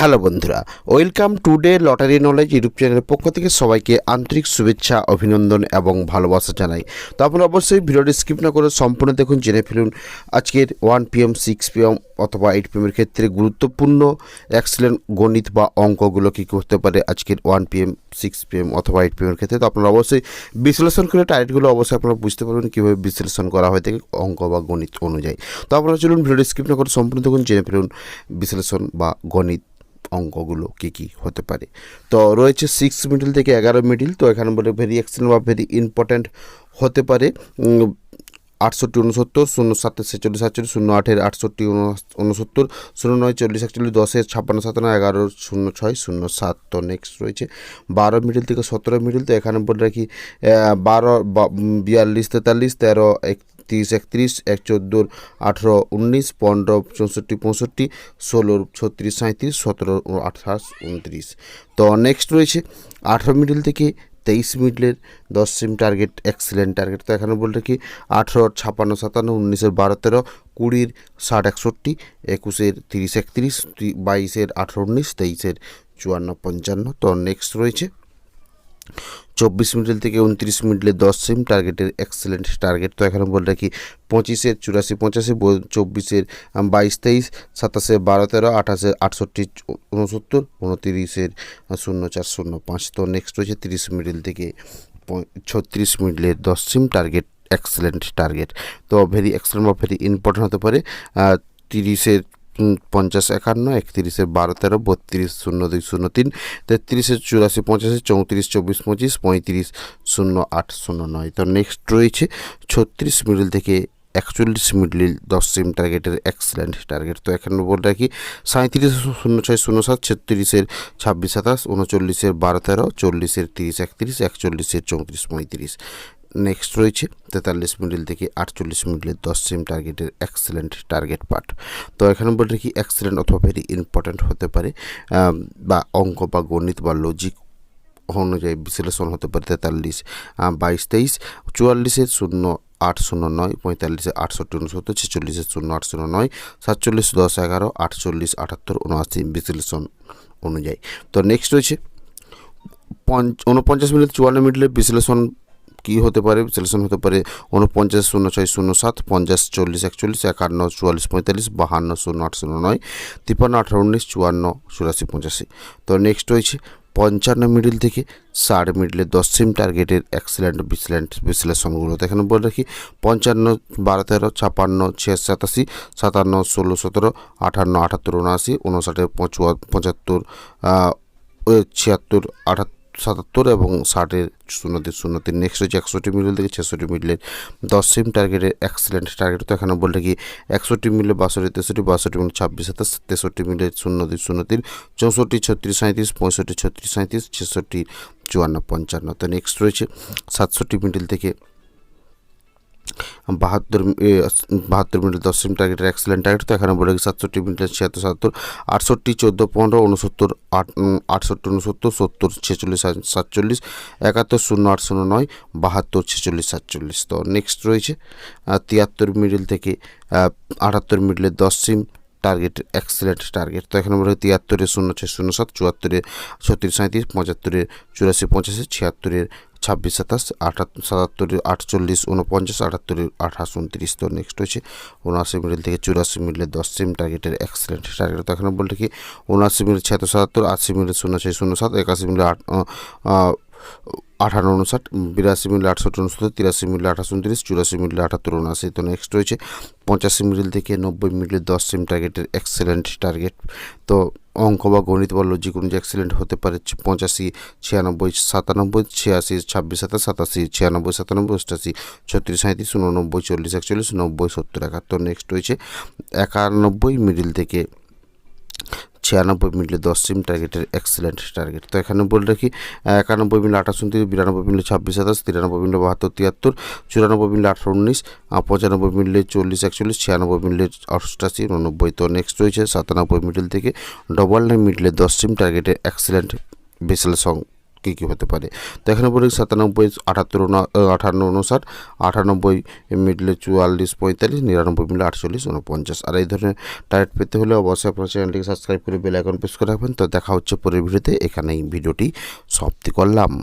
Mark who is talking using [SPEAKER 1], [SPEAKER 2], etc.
[SPEAKER 1] Hello বন্ধুরা, welcome today lottery knowledge YouTube চ্যানেলের পক্ষ থেকে সবাইকে আন্তরিক শুভেচ্ছা, অভিনন্দন এবং ভালোবাসা জানাই। তো আপনারা অবশ্যই ভিডিওটি স্কিপ না করে সম্পূর্ণ দেখুন, জেনে ফেলুন আজকের ওয়ান পিএম, সিক্স পিএম অথবা এইট পিএমের ক্ষেত্রে গুরুত্বপূর্ণ এক্সেলেন্ট গণিত বা অঙ্কগুলো কী করতে পারে আজকের ওয়ান পিএম, সিক্স পিএম অথবা এইট পিএমের ক্ষেত্রে। তো আপনারা অবশ্যই বিশ্লেষণ করে টাইটগুলো অবশ্যই আপনারা বুঝতে পারবেন কীভাবে বিশ্লেষণ করা হয়ে থাকে অঙ্ক বা গণিত অনুযায়ী। তো আপনারা চলুন ভিডিওটি স্কিপ না করে সম্পূর্ণ দেখুন, জেনে ফেলুন বিশ্লেষণ বা গণিত অঙ্কগুলো কী কী হতে পারে। তো রয়েছে সিক্স মিডিল থেকে এগারো মিডিল তো এখানে বলে ভেরি এক্সেলেন্ট বা ভেরি ইম্পর্ট্যান্ট হতে পারে। আটষট্টি, উনসত্তর, শূন্য সাতের ছেচল্লিশ, সাতচল্লিশ, শূন্য আটের আটষট্টি, উনসত্তর, শূন্য নয়, চল্লিশ, একচল্লিশ দশের ছাপ্পান্ন, সাতান্ন, এগারো, শূন্য ছয়, শূন্য সাত। তো নেক্সট রয়েছে বারো মিডিল থেকে সতেরো মিডিল তো এখানে বলে রাখি বারো বিয়াল্লিশ, তেতাল্লিশ, তেরো একত্রিশ একত্রিশ, এক চোদ্দোর আঠেরো, উনিশ, পনেরো, চৌষট্টি, পঁয়ষট্টি ষোলোর ছত্রিশ সাঁত্রিশ সতেরো, আঠাশ, উনত্রিশ। তো নেক্সট রয়েছে আঠেরো মিডিল থেকে তেইশ মিডলের দশ সিম টার্গেট এক্সিলেন্ট টার্গেট তো এখানে বলতে কি, আঠেরো ছাপ্পান্ন সাতান্ন, উনিশের বারো, তেরো, কুড়ির ষাট, একষট্টি, একুশের তিরিশ, একত্রিশ বাইশের আঠেরো, উনিশ, তেইশের চুয়ান্ন, পঞ্চান্ন। তো নেক্সট রয়েছে চব্বিশ মিডল থেকে উনত্রিশ মিডলে দশ সিম টার্গেটের এক্সেলেন্ট টার্গেট তো এখানে বলে রাখি পঁচিশের, চুরাশি, পঁচাশি চব্বিশের বাইশ, তেইশ, সাতাশে, বারো, তেরো, আঠাশে, আটষট্টি উনসত্তর উনতিরিশের শূন্য, চার, শূন্য, পাঁচ। তো নেক্সট রয়েছে তিরিশ মিডল থেকে ছত্রিশ মিডলের দশ সিম টার্গেট এক্সেলেন্ট টার্গেট তো ভেরি এক্সেলেন্ট বা ভেরি ইম্পর্টেন্ট হতে পারে তিরিশের পঞ্চাশ একান্ন, একত্রিশের বারো তেরো, বত্রিশ শূন্য দুই শূন্য তিন, তেত্রিশে চুরাশি পঁচাশি, চৌত্রিশ চব্বিশ পঁচিশ, পঁয়ত্রিশ শূন্য আট শূন্য নয়। তো নেক্সট রয়েছে ছত্রিশ মিডল থেকে একচল্লিশ মিডল দশ সিম টার্গেটের এক্সেলেন্ট টার্গেট তো এখানে বলে রাখি সাঁত্রিশ শূন্য ছয় শূন্য সাত, ছত্রিশের ছাব্বিশ সাতাশ, উনচল্লিশের বারো তেরো, চল্লিশের তিরিশ একত্রিশ, একচল্লিশের চৌত্রিশ পঁয়ত্রিশ। নেক্সট রয়েছে, তেতাল্লিশ মিডিল থেকে আটচল্লিশ মিডলের দশ সিম টার্গেটের এক্সেলেন্ট টার্গেট পার্ট তো এখানে বলে রাখি এক্সেলেন্ট অথবা ভেরি ইম্পর্ট্যান্ট হতে পারে বা অঙ্ক বা গণিত বা লজিক অনুযায়ী বিশ্লেষণ হতে পারে তেতাল্লিশ বাইশ, তেইশ চুয়াল্লিশের শূন্য আট শূন্য নয়, পঁয়তাল্লিশে আটষট্টি উনসত্তর ছেচল্লিশের শূন্য আট শূন্য নয়, সাতচল্লিশ দশ এগারো, আটচল্লিশ আটাত্তর উনআশি বিশ্লেষণ অনুযায়ী। তো নেক্সট রয়েছে, পঞ্চ উনপঞ্চাশ মিনিট চুয়ান্ন মিনিটের বিশ্লেষণ কী হতে পারে? বিশ্লেষণ হতে পারে উনপঞ্চাশ, শূন্য ছয়, শূন্য সাত, পঞ্চাশ, চল্লিশ, একচল্লিশ, একান্ন, চুয়াল্লিশ, পঁয়তাল্লিশ, বাহান্ন, শূন্য আট, শূন্য নয়, তিপ্পান্ন, আঠারো, উনিশ, চুয়ান্ন, চুরাশি, পঁচাশি। তো নেক্সট রয়েছে পঞ্চান্ন মিডিল থেকে ষাট মিডলে দশ সিম টার্গেটের এক্সিলেন্ট বিশ্লেন্ট বিশ্লেষণগুলো এখানে বলে রাখি, পঞ্চান্ন, বারো, তেরো ছাপান্ন ছিয়াশি, সাতাশি, সাতান্ন, ষোলো, সতেরো আটান্ন আটাত্তর, উনআশি, উনষাটে, পঁচুয়া, পঁচাত্তর ছিয়াত্তর, আটাত্তর সাতাত্তর এবং ষাটের শূন্য তিন নেক্সট হচ্ছে একষট্টি মিডল থেকে ছেষট্টি মিডলের দশ সিম টার্গেটের এক্সিলেন্ট টার্গেট তো এখানে বললে কি একষট্টি মিলে বাষট্টি, তেষট্টি, বাষট্টি মিলে ছাব্বিশ, সাতাশ, তেষট্টি মিলে শূন্য দুই শূন্য তিন চৌষট্টি, ছত্রিশ সাঁত্রিশ পঁয়ষট্টি, ছত্রিশ সাঁত্রিশ ছেষট্টি, চুয়ান্ন, পঞ্চান্ন। তো নেক্সট রয়েছে সাতষট্টি মিডল থেকে বাহাত্তর বাহাত্তর মিনিট দশ সিম টার্গেটের এক্সেলেন্ট টার্গেট তো এখানে বলে সাতষট্টি মিনিটের ছিয়াত্তর সাতাত্তর আটষট্টি, চোদ্দ, পনেরো উনসত্তর আট আটষট্টি উনসত্তর সত্তর, ছেচল্লিশ সাতচল্লিশ, একাত্তর, শূন্য, আট, শূন্য নয়, বাহাত্তর, ছেচল্লিশ, সাতচল্লিশ। তো নেক্সট রয়েছে তিয়াত্তর মিডিল থেকে আটাত্তর মিডিলের দশ সিম টার্গেট এক্সেলেন্ট টার্গেট তো এখানে বলে তিয়াত্তরে শূন্য ছয় শূন্য, সাত, চুয়াত্তরে ছত্রিশ সাঁত্রিশ পঁচাত্তরের চুরাশি, পঁচাশি, ছিয়াত্তরের ছাব্বিশ সাতাশ আটাত্তর সাতাত্তর, আটচল্লিশ উনপঞ্চাশ আটাত্তর, আঠাশ উনত্রিশ তো নেক্সট হচ্ছে উনআশি মিডিল থেকে চুরাশি মিডলে দশ সিম টার্গেটের এক্সেলেন্ট টার্গেট তো এখানে বলতে কি উনআশি মিনিট ছিয়াত্তর, সাতাত্তর, আশি মিনিট শূন্য ছয় শূন্য সাত একাশি মিনিট আট আঠান্ন উনষাট বিরাশি মিনিট আটষট্টি উনসত্তর তিরাশি মিনিট আঠাশ উনত্রিশ চুরাশি মিল আটাত্তর উনআশি তো নেক্সট রয়েছে পঁচাশি মিডিল থেকে নব্বই মিডিল দশ সিম টার্গেটের এক্সেলেন্ট টার্গেট তো অঙ্ক বা গণিত বা লজিক অনুযায়ী এক্সেলেন্ট হতে পারে পঁচাশি, ছিয়ানব্বই, সাতানব্বই, ছিয়াশি, ছাব্বিশ, সাতাশ, সাতাশি, ছিয়ানব্বই, সাতানব্বই, অষ্টাশি, ছত্রিশ সাঁত্রিশ উননব্বই চল্লিশ, একচল্লিশ, নব্বই, সত্তর, একাত্তর। নেক্সট রয়েছে একানব্বই মিডিল থেকে ছিয়ানব্বই মিলে দশ সিম টার্গেটের এক্সেলেন্ট টার্গেট তো এখানে বলে রাখি একানব্বই মিলে আঠাশ উনত্রিশ, বিরানব্বই মিলে ছাব্বিশ সাতাশ, তিরানব্বই মিলে বাহাত্তর তিয়াত্তর, চুরানব্বই মিলে আঠারো উনিশ পঁচানব্বই মিলে চল্লিশ একচল্লিশ, ছিয়ানব্বই মিলে অষ্টাশি, উননব্বই। তো নেক্সট রয়েছে সাতানব্বই মিডল থেকে ডবল নাইন মিডলে দশ সিম টার্গেটের এক্সেলেন্ট বিশ্লেষণ কী কী হতে পারে? তো এখানে বলি সাতানব্বই, আটাত্তর আঠান্ন, উনষাট, আটানব্বই মিডলে চুয়াল্লিশ, পঁয়তাল্লিশ, নিরানব্বই মিলে আটচল্লিশ উনপঞ্চাশ আর এই ধরনের টার্গেট পেতে হলে অবশ্যই আপনার চ্যানেলটিকে সাবস্ক্রাইব করে বেল আইকন প্রেস করে রাখবেন। তো দেখা হচ্ছে পরের ভিডিওতে। এখানে এই ভিডিওটি সমাপ্তি করলাম।